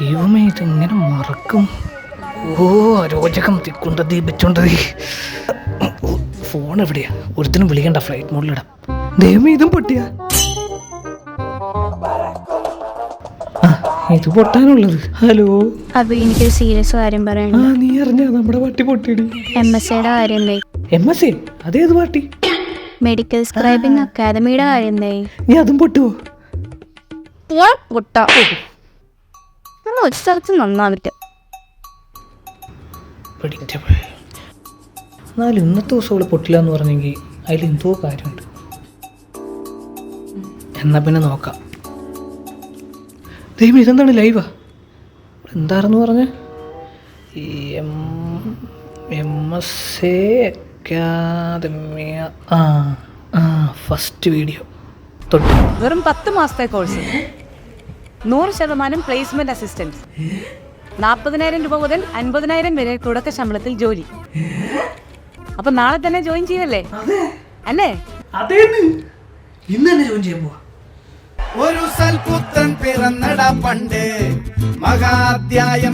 ദൈവമേ ഇതെങ്ങനെ മറക്കും? ഓ അരോചകം തിക്കുണ്ട ദീപിച്ചോണ്ടത് ഫോൺ എവിടെയാ ഒരുത്തിനും വിളിക്കണ്ട ഫ്ലൈറ്റ് മോഡിലിടാം. ദൈവമേ ഇതും പൊട്ടിയാ. ഇത് പൊട്ടാനുള്ളത്. ഹലോ. അപ്പൊ എനിക്കൊരു സീരിയസ് കാര്യം ആ നീ അറിഞ്ഞ നമ്മുടെ പട്ടി പൊട്ടിയടി. എം എസ് സിയുടെ കാര്യം എം എസ് എ അതേത് പാട്ടി? മെഡിക്കൽ സ്ക്രൈബിംഗ് അക്കാദമിയുടെ കാര്യം നീ അതും പൊട്ടുവോ? പൊട്ട. ഒരു സ്ഥലത്ത് നന്നാവില്ല എന്നാലും ഇന്നത്തെ ദിവസം അവൾ പൊട്ടില്ല എന്ന് പറഞ്ഞെങ്കിൽ അതിൽ എന്തോ കാര്യമുണ്ട്. എന്നാ പിന്നെ നോക്കാം. ദൈവം ഇതെന്താണ് ലൈവാ എന്താണെന്ന് പറഞ്ഞ? എം എം എസ് എ അക്കാദമിയ ആ ആ ഫസ്റ്റ് വീഡിയോ തൊട്ട്. വെറും പത്ത് മാസത്തെ കോഴ്സ് നൂറ് ശതമാനം പ്ലേസ്മെന്റ് അസിസ്റ്റൻസ് നാൽപ്പതിനായിരം രൂപ മുതൽ അൻപതിനായിരം വരെ തുടക്ക ശമ്പളത്തിൽ ജോലി. അപ്പൊ നാളെ തന്നെ ജോയിൻ ചെയ്യല്ലേ? അല്ലേ? അതേന്ന്. ഇന്ന് തന്നെ ജോയിൻ ചെയ്യാൻ പോവാ. ഒരു സൽപുത്രൻ പിറന്നട പണ്ട്. മഹാധ്യായം